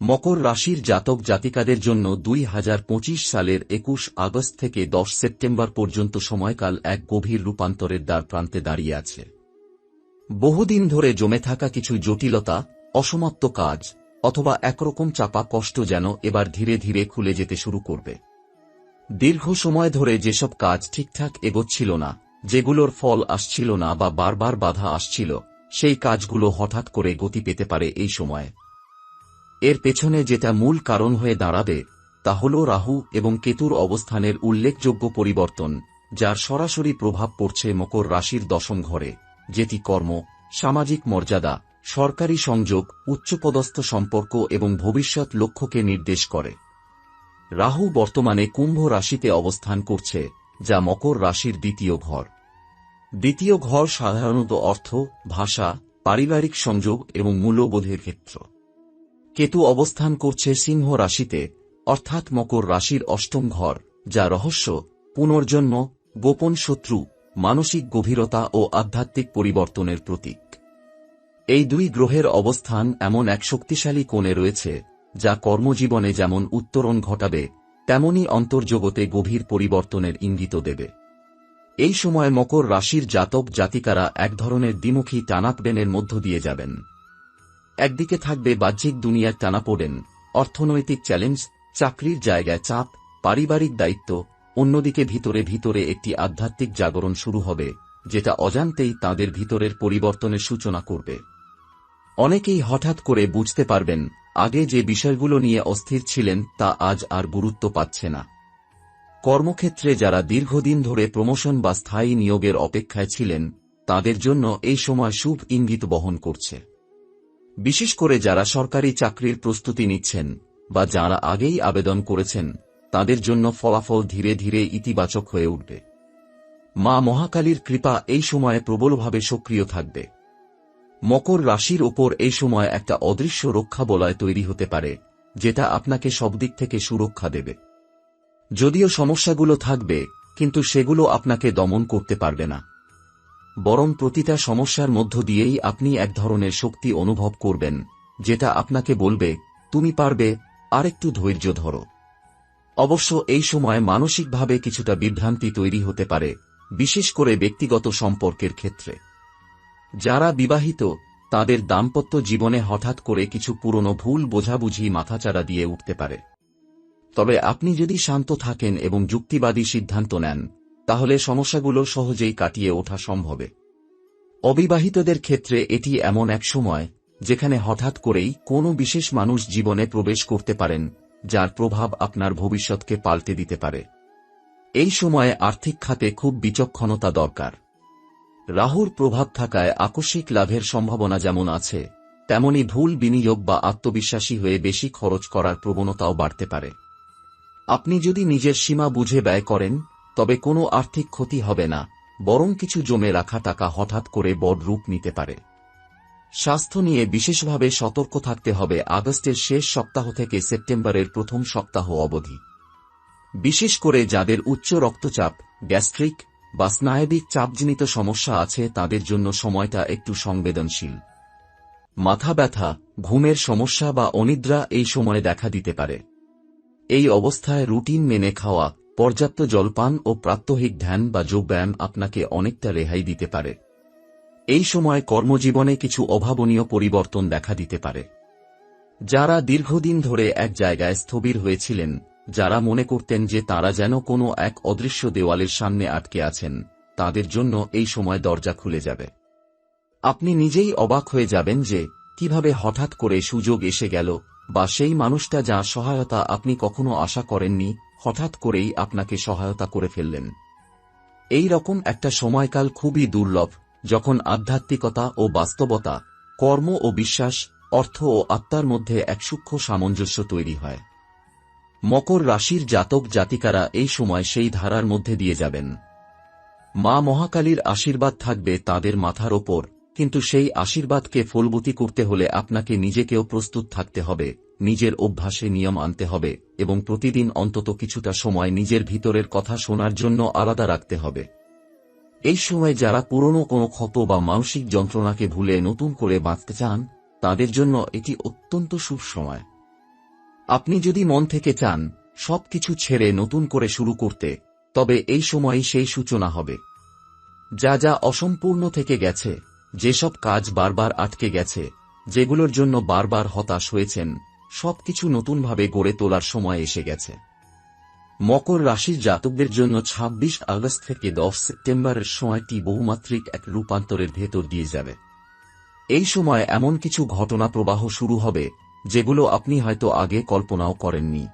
মকর রাশির জাতক জাতিকাদের জন্য দুই হাজার পঁচিশ সালের একুশ আগস্ট থেকে দশ সেপ্টেম্বর পর্যন্ত সময়কাল এক গভীর রূপান্তরের দ্বার প্রান্তে দাঁড়িয়ে আছে। বহুদিন ধরে জমে থাকা কিছু জটিলতা, অসমাপ্ত কাজ, অথবা একরকম চাপা কষ্ট যেন এবার ধীরে ধীরে খুলে যেতে শুরু করবে। দীর্ঘ সময় ধরে যেসব কাজ ঠিকঠাক এগোচ্ছিল না, যেগুলোর ফল আসছিল না বা বারবার বাধা আসছিল, সেই কাজগুলো হঠাৎ করে গতি পেতে পারে এই সময়ে। এর পেছনে যেটা মূল কারণ হয়ে দাঁড়াবে, তা হল রাহু এবং কেতুর অবস্থানের উল্লেখযোগ্য পরিবর্তন, যার সরাসরি প্রভাব পড়ছে মকর রাশির দশম ঘরে, যেটি কর্ম, সামাজিক মর্যাদা, সরকারি সংযোগ, উচ্চপদস্থ সম্পর্ক এবং ভবিষ্যৎ লক্ষ্যকে নির্দেশ করে। রাহু বর্তমানে কুম্ভ রাশিতে অবস্থান করছে, যা মকর রাশির দ্বিতীয় ঘর। দ্বিতীয় ঘর সাধারণত অর্থ, ভাষা, পারিবারিক সংযোগ এবং মূল্যবোধের ক্ষেত্র। কেতু অবস্থান করছে সিংহ রাশিতে, অর্থাৎ মকর রাশির অষ্টম ঘর, যা রহস্য, পুনর্জন্ম, গোপন শত্রু, মানসিক গভীরতা ও আধ্যাত্মিক পরিবর্তনের প্রতীক। এই দুই গ্রহের অবস্থান এমন এক শক্তিশালী কোণে রয়েছে, যা কর্মজীবনে যেমন উত্তরণ ঘটাবে, তেমনি অন্তর্জগতে গভীর পরিবর্তনের ইঙ্গিত দেবে। এই সময় মকর রাশির জাতক জাতিকারা এক ধরনের দ্বিমুখী টানাপডেনের মধ্য দিয়ে যাবেন। একদিকে থাকবে বাহ্যিক দুনিয়ার টানাপোড়েন, অর্থনৈতিক চ্যালেঞ্জ, চাকরির জায়গায় চাপ, পারিবারিক দায়িত্ব, অন্যদিকে ভিতরে ভিতরে একটি আধ্যাত্মিক জাগরণ শুরু হবে, যেটা অজান্তেই তাদের ভিতরের পরিবর্তনের সূচনা করবে। অনেকেই হঠাৎ করে বুঝতে পারবেন, আগে যে বিষয়গুলো নিয়ে অস্থির ছিলেন তা আজ আর গুরুত্ব পাচ্ছে না। কর্মক্ষেত্রে যারা দীর্ঘদিন ধরে প্রমোশন বা স্থায়ী নিয়োগের অপেক্ষায় ছিলেন, তাদের জন্য এই সময় শুভ ইঙ্গিত বহন করছে। বিশেষ করে যারা সরকারি চাকরির প্রস্তুতি নিচ্ছেন বা যারা আগেই আবেদন করেছেন, তাদের জন্য ফলাফল ধীরে ধীরে ইতিবাচক হয়ে উঠবে। মা মহাকালীর কৃপা এই সময়ে প্রবলভাবে সক্রিয় থাকবে। মকর রাশির ওপর এই সময় একটা অদৃশ্য রক্ষা বলয় তৈরি হতে পারে, যেটা আপনাকে সব দিক থেকে সুরক্ষা দেবে। যদিও সমস্যাগুলো থাকবে, কিন্তু সেগুলো আপনাকে দমন করতে পারবে না। বরং প্রতিটা সমস্যার মধ্য দিয়েই আপনি এক ধরনের শক্তি অনুভব করবেন, যেটা আপনাকে বলবে, তুমি পারবে, আরেকটু ধৈর্য ধরো। অবশ্য এই সময় মানসিকভাবে কিছুটা বিভ্রান্তি তৈরি হতে পারে, বিশেষ করে ব্যক্তিগত সম্পর্কের ক্ষেত্রে। যারা বিবাহিত, তাদের দাম্পত্য জীবনে হঠাৎ করে কিছু পুরনো ভুল বোঝাবুঝি মাথাচাড়া দিয়ে উঠতে পারে। তবে আপনি যদি শান্ত থাকেন এবং যুক্তিবাদী সিদ্ধান্ত নেন তাহলে সমস্যাগুলো সহজেই কাটিয়ে ওঠা সম্ভবে। অবিবাহিতদের ক্ষেত্রে এটি এমন এক সময়, যেখানে হঠাৎ করেই কোনো বিশেষ মানুষ জীবনে প্রবেশ করতে পারেন, যার প্রভাব আপনার ভবিষ্যৎকে পাল্টে দিতে পারে। এই সময়ে আর্থিক খাতে খুব বিচক্ষণতা দরকার। রাহুর প্রভাব থাকায় আকস্মিক লাভের সম্ভাবনা যেমন আছে, তেমনি ভুল বিনিয়োগ বা আত্মবিশ্বাসী হয়ে বেশি খরচ করার প্রবণতাও বাড়তে পারে। আপনি যদি নিজের সীমা বুঝে ব্যয় করেন তবে কোনো আর্থিক ক্ষতি হবে না, বরং কিছু জমে রাখা টাকা হঠাৎ করে বড় রূপ নিতে পারে। স্বাস্থ্য নিয়ে বিশেষভাবে সতর্ক থাকতে হবে আগস্টের শেষ সপ্তাহ থেকে সেপ্টেম্বরের প্রথম সপ্তাহ অবধি। বিশেষ করে যাদের উচ্চ রক্তচাপ, গ্যাস্ট্রিক বা স্নায়বিক চাপজনিত সমস্যা আছে তাদের জন্য সময়টা একটু সংবেদনশীল। মাথা ব্যথা, ঘুমের সমস্যা বা অনিদ্রা এই সময়ে দেখা দিতে পারে। এই অবস্থায় রুটিন মেনে খাওয়া পর্যাপ্ত জলপান ও প্রাত্যহিক ধ্যান বা যোগব্যায়াম আপনাকে অনেকটা রেহাই দিতে পারে। এই সময় কর্মজীবনে কিছু অভাবনীয় পরিবর্তন দেখা দিতে পারে। যারা দীর্ঘদিন ধরে এক জায়গায় স্থবির হয়েছিলেন, যারা মনে করতেন যে তারা যেন কোনো এক অদৃশ্য দেওয়ালের সামনে আটকে আছেন, তাদের জন্য এই সময় দরজা খুলে যাবে। আপনি নিজেই অবাক হয়ে যাবেন যে, কীভাবে হঠাৎ করে সুযোগ এসে গেল, বা সেই মানুষটা যা সহায়তা আপনি কখনো আশা করেননি হঠাৎ করেই আপনাকে সহায়তা করে ফেললেন। এই রকম একটা সময়কাল খুবই দুর্লভ, যখন আধ্যাত্মিকতা ও বাস্তবতা, কর্ম ও বিশ্বাস, অর্থ ও আত্মার মধ্যে এক সূক্ষ্ম সামঞ্জস্য তৈরি হয়। মকর রাশির জাতক জাতিকারা এই সময় সেই ধারার মধ্যে দিয়ে যাবেন। মা মহাকালীর আশীর্বাদ থাকবে তাদের মাথার ওপর, কিন্তু সেই আশীর্বাদকে ফলবতী করতে হলে আপনাকে নিজেকেও প্রস্তুত থাকতে হবে। নিজের অভ্যাসে নিয়ম আনতে হবে এবং প্রতিদিন অন্তত কিছুটা সময় নিজের ভিতরের কথা শোনার জন্য আলাদা রাখতে হবে। এই সময় যারা পুরনো কোনো ক্ষত বা মানসিক যন্ত্রণাকে ভুলে নতুন করে বাঁচতে চান, তাদের জন্য এটি অত্যন্ত শুভ সময়। আপনি যদি মন থেকে চান সবকিছু ছেড়ে নতুন করে শুরু করতে, তবে এই সময়ই সেই সূচনা হবে। যা যা অসম্পূর্ণ থেকে গেছে, যেসব কাজ বারবার আটকে গেছে, যেগুলোর জন্য বারবার হতাশ হয়েছেন সবকিছু নতুনভাবে গড়ে তোলার সময় এসে গেছে। মকর রাশির জাতকদের জন্য ২৬ আগস্ট থেকে দশ সেপ্টেম্বরের সময়টি বহুমাত্রিক এক রূপান্তরের ভেতর দিয়ে যাবে। এই সময় এমন কিছু ঘটনা প্রবাহ শুরু হবে, যেগুলো আপনি হয়তো আগে কল্পনাও করেননি।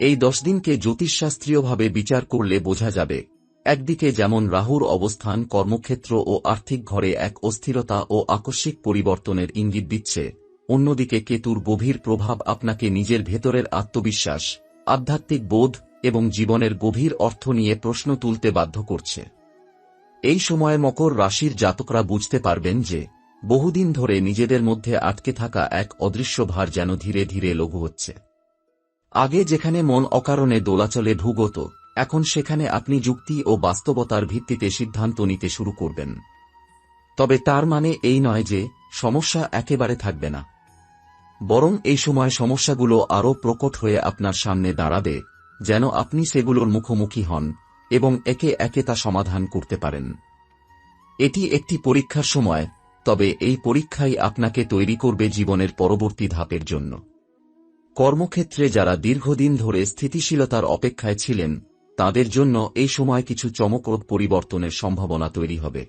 এই দশ দিনকে জ্যোতিষশাস্ত্রীয়ভাবে বিচার করলে বোঝা যাবে, একদিকে যেমন রাহুর অবস্থান কর্মক্ষেত্র ও আর্থিক ঘরে এক অস্থিরতা ও আকস্মিক পরিবর্তনের ইঙ্গিত দিচ্ছে অন্যদিকে কেতুর গভীর প্রভাব আপনাকে নিজের ভেতরের আত্মবিশ্বাস, আধ্যাত্মিক বোধ এবং জীবনের গভীর অর্থ নিয়ে প্রশ্ন তুলতে বাধ্য করছে। এই সময়ে মকর রাশির জাতকরা বুঝতে পারবেন যে, বহুদিন ধরে নিজেদের মধ্যে আটকে থাকা এক অদৃশ্য ভার যেন ধীরে ধীরে লঘু হচ্ছে। আগে যেখানে মন অকারণে দোলাচলে ভুগত, এখন সেখানে আপনি যুক্তি ও বাস্তবতার ভিত্তিতে সিদ্ধান্ত নিতে শুরু করবেন। তবে তার মানে এই নয় যে, সমস্যা একেবারে থাকবে না। বরং এই সময় সমস্যাগুলো আরও প্রকট হয়ে আপনার সামনে দাঁড়াবে, যেন আপনি সেগুলোর মুখোমুখি হন এবং একে একে তা সমাধান করতে পারেন। এটি একটি পরীক্ষার সময়, তবে এই পরীক্ষাই আপনাকে তৈরি করবে জীবনের পরবর্তী ধাপের জন্য। কর্মক্ষেত্রে যারা দীর্ঘদিন ধরে স্থিতিশীলতার অপেক্ষায় ছিলেন, তাদের জন্য এই সময় কিছু চমকপ্রদ পরিবর্তনের সম্ভাবনা তৈরি হবে।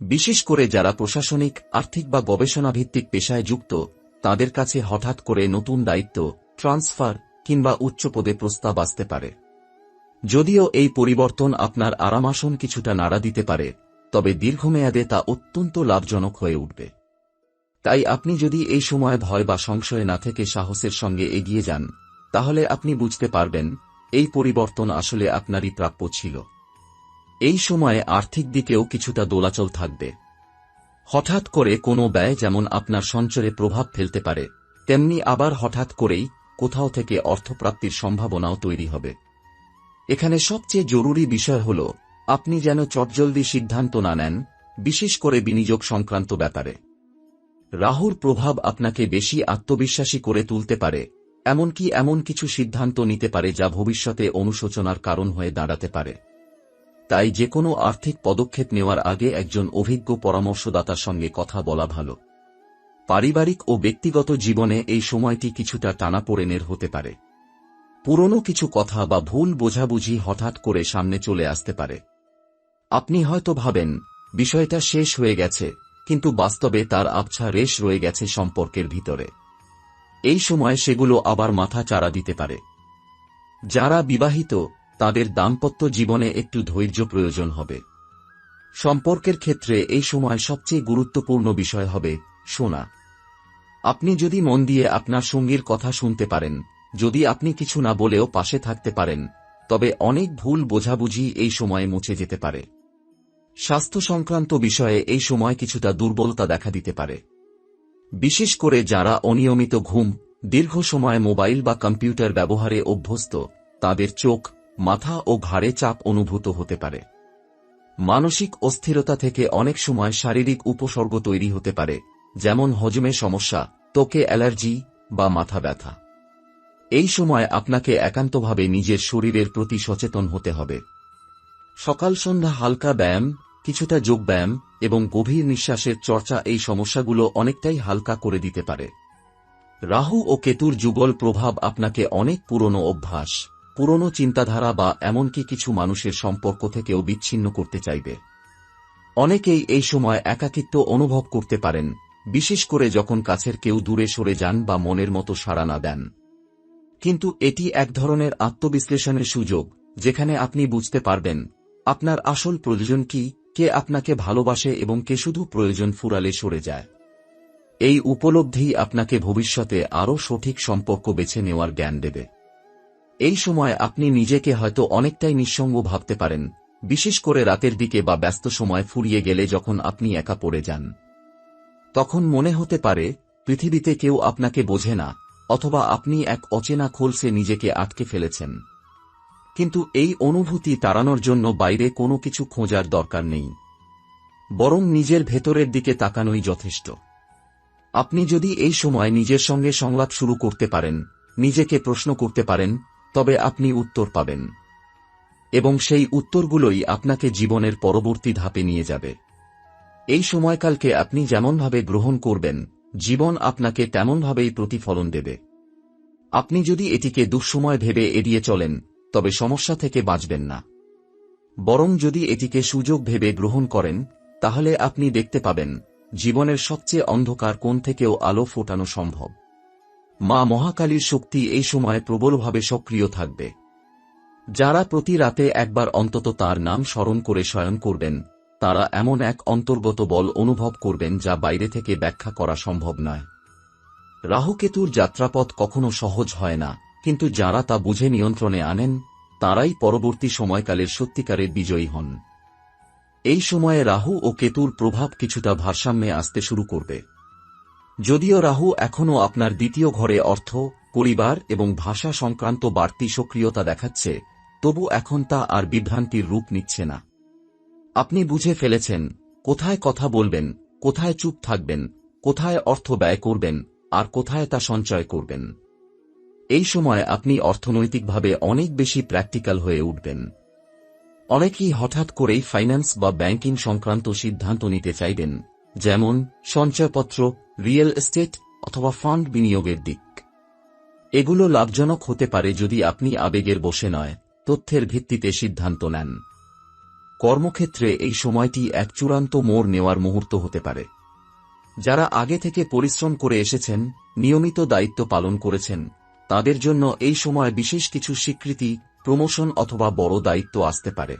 বিশেষ করে যারা প্রশাসনিক, আর্থিক বা গবেষণাভিত্তিক পেশায় যুক্ত তাদের কাছে হঠাৎ করে নতুন দায়িত্ব, ট্রান্সফার, কিংবা উচ্চ পদে প্রস্তাব আসতে পারে। যদিও এই পরিবর্তন আপনার আরামাসন কিছুটা নাড়া দিতে পারে, তবে দীর্ঘমেয়াদে তা অত্যন্ত লাভজনক হয়ে উঠবে। তাই আপনি যদি এই সময় ভয় বা সংশয়ে না থেকে সাহসের সঙ্গে এগিয়ে যান, তাহলে আপনি বুঝতে পারবেন, এই পরিবর্তন আসলে আপনারই প্রাপ্য ছিল। এই সময়ে আর্থিক দিকেও কিছুটা দোলাচল থাকবে। হঠাৎ করে কোনো ব্যয় যেমন আপনার সঞ্চরে প্রভাব ফেলতে পারে, তেমনি আবার হঠাৎ করেই কোথাও থেকে অর্থপ্রাপ্তির সম্ভাবনাও তৈরি হবে। এখানে সবচেয়ে জরুরি বিষয় হল, আপনি যেন চটজলদি সিদ্ধান্ত না নেন, বিশেষ করে বিনিয়োগ সংক্রান্ত ব্যাপারে। রাহুর প্রভাব আপনাকে বেশি আত্মবিশ্বাসী করে তুলতে পারে, এমনকি এমন কিছু সিদ্ধান্ত নিতে পারে যা ভবিষ্যতে অনুশোচনার কারণ হয়ে দাঁড়াতে পারে। তাই যে কোনো আর্থিক পদক্ষেপ নেওয়ার আগে একজন অভিজ্ঞ পরামর্শদাতার সঙ্গে কথা বলা ভালো। পারিবারিক ও ব্যক্তিগত জীবনে এই সময়টি কিছুটা টানাপোড়েনের হতে পারে। পুরনো কিছু কথা বা ভুল বোঝাবুঝি হঠাৎ করে সামনে চলে আসতে পারে। আপনি হয়তো ভাবেন, বিষয়টা শেষ হয়ে গেছে, কিন্তু বাস্তবে তার আবছা রেশ রয়ে গেছে সম্পর্কের ভিতরে। এই সময় সেগুলো আবার মাথা চারা দিতে পারে। যারা বিবাহিত তাদের দাম্পত্য জীবনে একটু ধৈর্য প্রয়োজন হবে। সম্পর্কের ক্ষেত্রে এই সময় সবচেয়ে গুরুত্বপূর্ণ বিষয় হবে শোনা। আপনি যদি মন দিয়ে আপনার সঙ্গীর কথা শুনতে পারেন, যদি আপনি কিছু না বলেও পাশে থাকতে পারেন, তবে অনেক ভুল বোঝাবুঝি এই সময়ে মুছে যেতে পারে। স্বাস্থ্য সংক্রান্ত বিষয়ে এই সময় কিছুটা দুর্বলতা দেখা দিতে পারে। বিশেষ করে যারা অনিয়মিত ঘুম, দীর্ঘ সময় মোবাইল বা কম্পিউটার ব্যবহারে অভ্যস্ত, তাদের চোখ মাথা ও ঘাড়ে চাপ অনুভূত হতে পারে। মানসিক অস্থিরতা থেকে অনেক সময় শারীরিক উপসর্গ তৈরি হতে পারে, যেমন হজমে সমস্যা তোকে অ্যালার্জি বা মাথা ব্যথা। এই সময় আপনাকে একান্তভাবে নিজের শরীরের প্রতি সচেতন হতে হবে। সকাল সন্ধ্যা হালকা ব্যায়াম, কিছুটা যোগব্যায়াম এবং গভীর নিঃশ্বাসের চর্চা এই সমস্যাগুলো অনেকটাই হালকা করে দিতে পারে। রাহু ও কেতুর যুগল প্রভাব আপনাকে অনেক পুরনো অভ্যাস। পুরনো চিন্তাধারা বা এমনকি কিছু মানুষের সম্পর্ক থেকেও বিচ্ছিন্ন করতে চাইবে। অনেকেই এই সময় একাকিত্ব অনুভব করতে পারেন, বিশেষ করে যখন কাছের কেউ দূরে সরে যান বা মনের মতো সাড়া না দেন। কিন্তু এটি এক ধরনের আত্মবিশ্লেষণের সুযোগ, যেখানে আপনি বুঝতে পারবেন, আপনার আসল প্রয়োজন কি, কে আপনাকে ভালোবাসে এবং কে শুধু প্রয়োজন ফুরালে সরে যায়। এই উপলব্ধি আপনাকে ভবিষ্যতে আরও সঠিক সম্পর্ক বেছে নেওয়ার জ্ঞান দেবে। এই সময় আপনি নিজেকে হয়তো অনেকটাই নিঃসঙ্গ ভাবতে পারেন, বিশেষ করে রাতের দিকে বা ব্যস্ত সময় ফুরিয়ে গেলে যখন আপনি একা পড়ে যান। তখন মনে হতে পারে, পৃথিবীতে কেউ আপনাকে বোঝে না, অথবা আপনি এক অচেনা খোলসে নিজেকে আটকে ফেলেছেন। কিন্তু এই অনুভূতি তাড়ানোর জন্য বাইরে কোনো কিছু খোঁজার দরকার নেই। বরং নিজের ভেতরের দিকে তাকানোই যথেষ্ট। আপনি যদি এই সময় নিজের সঙ্গে সংলাপ শুরু করতে পারেন, নিজেকে প্রশ্ন করতে পারেন তবে আপনি উত্তর পাবেন। এবং সেই উত্তরগুলোই আপনাকে জীবনের পরবর্তী ধাপে নিয়ে যাবে। এই সময়কালকে আপনি যেমনভাবে গ্রহণ করবেন, জীবন আপনাকে তেমনভাবেই প্রতিফলন দেবে। আপনি যদি এটিকে দুঃসময় ভেবে এড়িয়ে চলেন, তবে সমস্যা থেকে বাঁচবেন না। বরং যদি এটিকে সুযোগ ভেবে গ্রহণ করেন, তাহলে আপনি দেখতে পাবেন, জীবনের সবচেয়ে অন্ধকার কোণ থেকেও আলো ফোটানো সম্ভব। মা মহাকালীর শক্তি এই সময় প্রবলভাবে সক্রিয় থাকবে। যারা প্রতি রাতে একবার অন্তত তার নাম স্মরণ করে শয়ন করবেন, তারা এমন এক অন্তর্গত বল অনুভব করবেন যা বাইরে থেকে ব্যাখ্যা করা সম্ভব নয়। রাহুকেতুর যাত্রাপথ কখনো সহজ হয় না, কিন্তু যারা তা বুঝে নিয়ন্ত্রণে আনেন, তারাই পরবর্তী সময়কালের সত্যিকারের বিজয়ী হন। এই সময়ে রাহু ও কেতুর প্রভাব কিছুটা ভারসাম্যে আসতে শুরু করবে। যদিও রাহু এখনও আপনার দ্বিতীয় ঘরে অর্থ, পরিবার এবং ভাষা সংক্রান্ত বাড়তি সক্রিয়তা দেখাচ্ছে, তবু এখন তা আর বিভ্রান্তির রূপ নিচ্ছে না। আপনি বুঝে ফেলেছেন, কোথায় কথা বলবেন, কোথায় চুপ থাকবেন, কোথায় অর্থ ব্যয় করবেন, আর কোথায় তা সঞ্চয় করবেন। এই সময় আপনি অর্থনৈতিকভাবে অনেক বেশি প্র্যাকটিক্যাল হয়ে উঠবেন। অনেকেই হঠাৎ করেই ফাইন্যান্স বা ব্যাংকিং সংক্রান্ত সিদ্ধান্ত নিতে চাইবেন, যেমন সঞ্চয়পত্র রিয়েল এস্টেট অথবা ফান্ড বিনিয়োগের দিক। এগুলো লাভজনক হতে পারে যদি আপনি আবেগের বসে নয়, তথ্যের ভিত্তিতে সিদ্ধান্ত নেন। কর্মক্ষেত্রে এই সময়টি এক চূড়ান্ত মোড় নেওয়ার মুহূর্ত হতে পারে। যারা আগে থেকে পরিশ্রম করে এসেছেন, নিয়মিত দায়িত্ব পালন করেছেন, তাদের জন্য এই সময় বিশেষ কিছু স্বীকৃতি, প্রমোশন অথবা বড় দায়িত্ব আসতে পারে।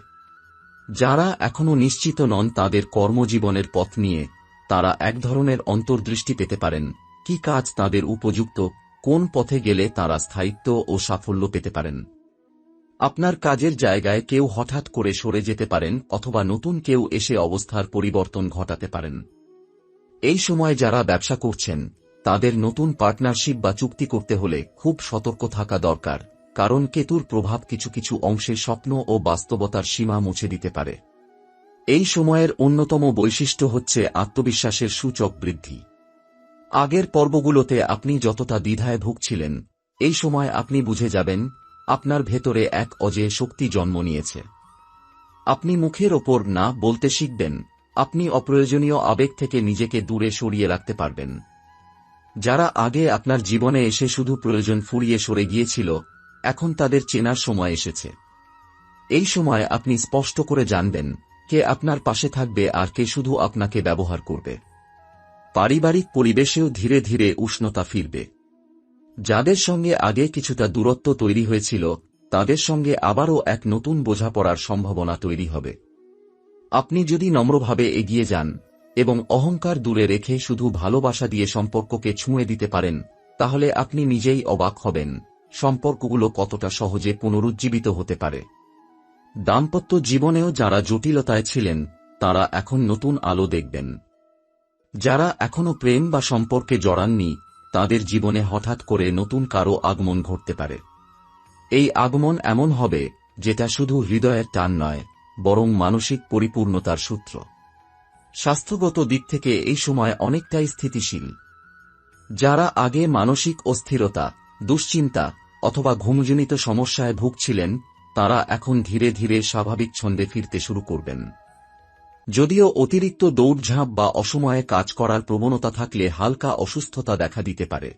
যারা এখনও নিশ্চিত নন তাদের কর্মজীবনের পথ নিয়ে তারা এক ধরনের অন্তর্দৃষ্টি পেতে পারেন। কি কাজ তাদের উপযুক্ত, কোন পথে গেলে তারা স্থায়িত্ব ও সাফল্য পেতে পারেন? আপনার কাজের জায়গায় কেউ হঠাৎ করে সরে যেতে পারেন অথবা নতুন কেউ এসে অবস্থার পরিবর্তন ঘটাতে পারেন। এই সময় যারা ব্যবসা করছেন, তাদের নতুন পার্টনারশিপ বা চুক্তি করতে হলে খুব সতর্ক থাকা দরকার, কারণ কেতুর প্রভাব কিছু কিছু অংশে স্বপ্ন ও বাস্তবতার সীমা মুছে দিতে পারে। এই সময়ের অন্যতম বৈশিষ্ট্য হচ্ছে আত্মবিশ্বাসের সূচক বৃদ্ধি। আগের পর্বগুলোতে আপনি যতটা দ্বিধায় ভুগছিলেন, এই সময় আপনি বুঝে যাবেন, আপনার ভেতরে এক অজেয় শক্তি জন্ম নিয়েছে। আপনি মুখের ওপর না বলতে শিখবেন, আপনি অপ্রয়োজনীয় আবেগ থেকে নিজেকে দূরে সরিয়ে রাখতে পারবেন। যারা আগে আপনার জীবনে এসে শুধু প্রয়োজন ফুরিয়ে সরে গিয়েছিল, এখন তাদের চেনার সময় এসেছে। এই সময় আপনি স্পষ্ট করে জানবেন কে আপনার পাশে থাকবে আর কে শুধু আপনাকে ব্যবহার করবে। পারিবারিক পরিবেশেও ধীরে ধীরে উষ্ণতা ফিরবে। যাদের সঙ্গে আগে কিছুটা দূরত্ব তৈরি হয়েছিল, তাদের সঙ্গে আবারও এক নতুন বোঝাপড়ার সম্ভাবনা তৈরি হবে। আপনি যদি নম্রভাবে এগিয়ে যান এবং অহংকার দূরে রেখে শুধু ভালোবাসা দিয়ে সম্পর্ককে ছুঁয়ে দিতে পারেন, তাহলে আপনি নিজেই অবাক হবেন। সম্পর্কগুলো কতটা সহজে পুনরুজ্জীবিত হতে পারে। দাম্পত্য জীবনেও যারা জটিলতায় ছিলেন, তারা এখন নতুন আলো দেখবেন। যারা এখনও প্রেম বা সম্পর্কে জড়াননি, তাদের জীবনে হঠাৎ করে নতুন কারও আগমন ঘটতে পারে। এই আগমন এমন হবে, যেটা শুধু হৃদয়ের টান নয়, বরং মানসিক পরিপূর্ণতার সূত্র। স্বাস্থ্যগত দিক থেকে এই সময় অনেকটাই স্থিতিশীল। যারা আগে মানসিক অস্থিরতা, দুশ্চিন্তা অথবা ঘুমজনিত সমস্যায় ভুগছিলেন তারা এখন ধীরে ধীরে স্বাভাবিক ছন্দে ফিরতে শুরু করবেন। যদিও অতিরিক্ত দৌড়ঝাঁপ বা অসময়ে কাজ করার প্রবণতা থাকলে হালকা অসুস্থতা দেখা দিতে পারে।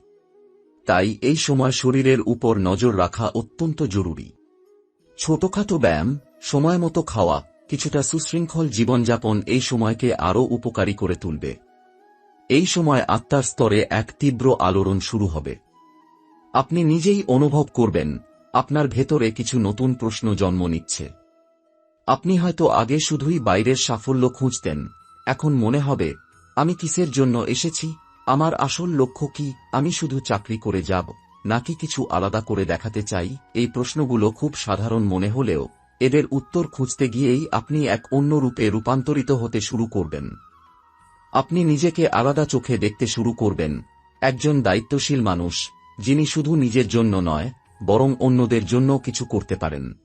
তাই এই সময় শরীরের উপর নজর রাখা অত্যন্ত জরুরি। ছোটখাটো ব্যায়াম, সময় মতো খাওয়া, কিছুটা সুশৃঙ্খল জীবনযাপন এই সময়কে আরও উপকারী করে তুলবে। এই সময় আত্মার স্তরে এক তীব্র আলোড়ন শুরু হবে। আপনি নিজেই অনুভব করবেন আপনার ভেতরে কিছু নতুন প্রশ্ন জন্ম নিচ্ছে। আপনি হয়তো আগে শুধুই বাইরের সাফল্য খুঁজতেন, এখন মনে হবে, আমি কিসের জন্য এসেছি, আমার আসল লক্ষ্য কি, আমি শুধু চাকরি করে যাব, নাকি কিছু আলাদা করে দেখাতে চাই, এই প্রশ্নগুলো খুব সাধারণ মনে হলেও, এদের উত্তর খুঁজতে গিয়েই আপনি এক অন্য রূপে রূপান্তরিত হতে শুরু করবেন। আপনি নিজেকে আলাদা চোখে দেখতে শুরু করবেন, একজন দায়িত্বশীল মানুষ, যিনি শুধু নিজের জন্য নয় বরং অন্যদের জন্য কিছু করতে পারেন।